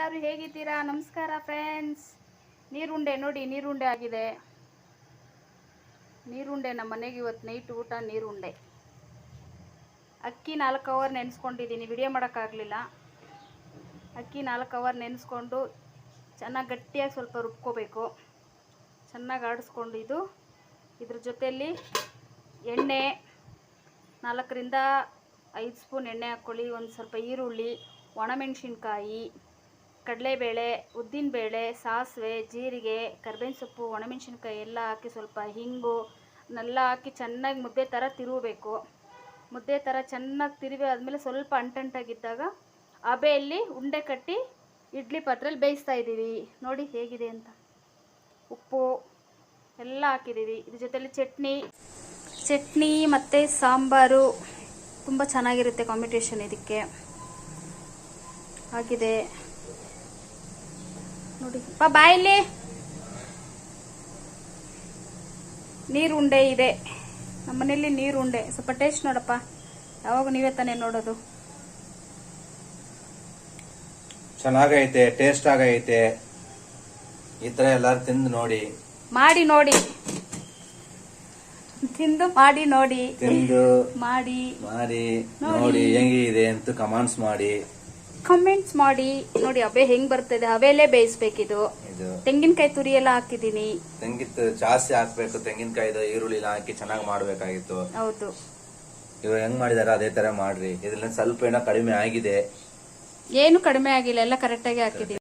ಎಲ್ಲರೂ ಹೇಗಿದ್ದೀರಾ? ನಮಸ್ಕಾರ ಫ್ರೆಂಡ್ಸ್ ನೀರುಂಡೆ ನೋಡಿ, ನೀರುಂಡೆ ಆಗಿದೆ. ನೀರುಂಡೆ ನಮ್ಮ ಮನೆಗೆ ಇವತ್ತು ನೈಟ್ ಊಟ, ನೀರುಂಡೆ. ಅಕ್ಕಿ ನಾಲ್ಕು ಅವರ್ ನೆನೆಸ್ಕೊಂಡಿದ್ದೀನಿ. ವಿಡಿಯೋ ಮಾಡೋಕ್ಕಾಗಲಿಲ್ಲ. ಅಕ್ಕಿ ನಾಲ್ಕು ಅವರ್ ನೆನೆಸ್ಕೊಂಡು ಚೆನ್ನಾಗಿ ಗಟ್ಟಿಯಾಗಿ ಸ್ವಲ್ಪ ರುಬ್ಕೋಬೇಕು. ಚೆನ್ನಾಗಿ ಆಡಿಸ್ಕೊಂಡಿದ್ದು ಇದು. ಇದ್ರ ಜೊತೆಯಲ್ಲಿ ಎಣ್ಣೆ ನಾಲ್ಕರಿಂದ ಐದು ಸ್ಪೂನ್ ಎಣ್ಣೆ ಹಾಕ್ಕೊಳ್ಳಿ. ಒಂದು ಸ್ವಲ್ಪ ಈರುಳ್ಳಿ, ಒಣಮೆಣಸಿನ್ಕಾಯಿ ಕಡಲೆಬೇಳೆ, ಉದ್ದಿನಬೇಳೆ, ಸಾಸಿವೆ, ಜೀರಿಗೆ ಕರ್ಬೇವಿನ ಸೊಪ್ಪು ಒಣಮೆಣಸಿನ್ಕಾಯಿ ಎಲ್ಲ ಹಾಕಿ ಸ್ವಲ್ಪ ಹಿಂಗು, ನೆಲ್ಲ ಹಾಕಿ ಚೆನ್ನಾಗಿ ಮುದ್ದೆ ಥರ ತಿರುವಬೇಕು ಮುದ್ದೆ ಥರ ಚೆನ್ನಾಗಿ ತಿರುವಿ ಆದಮೇಲೆ ಸ್ವಲ್ಪ ಅಂಟಂಟಾಗಿದ್ದಾಗ ಅಬೆಯಲ್ಲಿ ಉಂಡೆ ಕಟ್ಟಿ ಇಡ್ಲಿ ಪಾತ್ರೆಯಲ್ಲಿ ಬೇಯಿಸ್ತಾ ಇದ್ದೀವಿ. ನೋಡಿ ಹೇಗಿದೆ ಅಂತ. ಉಪ್ಪು ಎಲ್ಲ ಹಾಕಿದ್ದೀವಿ. ಇದ್ರ ಜೊತೆಲಿ ಚಟ್ನಿ ಚಟ್ನಿ ಮತ್ತು ಸಾಂಬಾರು ತುಂಬ ಚೆನ್ನಾಗಿರುತ್ತೆ ಕಾಂಬಿಟೇಷನ್ ಇದಕ್ಕೆ. ಆಗಿದೆ. ನೋಡಿ. ಪಾ ಬಾಯಲ್ಲಿ ನೀರುಂಡೆ ಇದೆ. ನಮ್ಮನೇಲಿ ನೀರುಂಡೆ. ಸ್ವಲ್ಪ ಟೇಸ್ಟ್ ನೋಡಪ್ಪ. ಯಾವಾಗ ನೀವೇ ತಾನೇ ನೋಡೋದು. ಚೆನ್ನಾಗೈತೆ ಟೇಸ್ಟ್ ಆಗೈತೆ. ಈ ತರ ಎಲ್ಲಾರು ತಿಂದು ನೋಡಿ. ಮಾಡಿ ನೋಡಿ. ತಿಂದು ಮಾಡಿ ನೋಡಿ. ತಿಂದು ಮಾಡಿ. ಮಾಡಿ ನೋಡಿ. ನೋಡಿ ಹೆಂಗಿದೆ ಅಂತ ಕಮೆಂಟ್ಸ್ ಮಾಡಿ. ಕಮೆಂಟ್ಸ್ ಮಾಡಿ ನೋಡಿ ಹಬೆ ಹೆಂಗ್ ಬರ್ತದೆ ಹಬೆಲೇ ಬೇಯಿಸ್ಬೇಕಿದು. ಇದು ತೆಂಗಿನಕಾಯಿ ತುರಿ ಎಲ್ಲ ಹಾಕಿದೀನಿ ತೆಂಗಿತ್ತು ಜಾಸ್ತಿ ಹಾಕ್ಬೇಕು ತೆಂಗಿನಕಾಯಿದು ಈರುಳ್ಳಿ ಎಲ್ಲ ಹಾಕಿ ಚೆನ್ನಾಗಿ ಮಾಡ್ಬೇಕಾಗಿತ್ತು. ಹೌದು. ಇವ್ರು ಹೆಂಗ್ ಮಾಡಿದಾರ ಅದೇ ತರ ಮಾಡ್ರಿ. ಇದ್ರಲ್ಲಿ ಸ್ವಲ್ಪ ಏನೋ ಕಡಿಮೆ ಆಗಿದೆ. ಏನು ಕಡಿಮೆ ಆಗಿಲ್ಲ ಎಲ್ಲ ಕರೆಕ್ಟಾಗಿ ಹಾಕಿದ್ದೀವಿ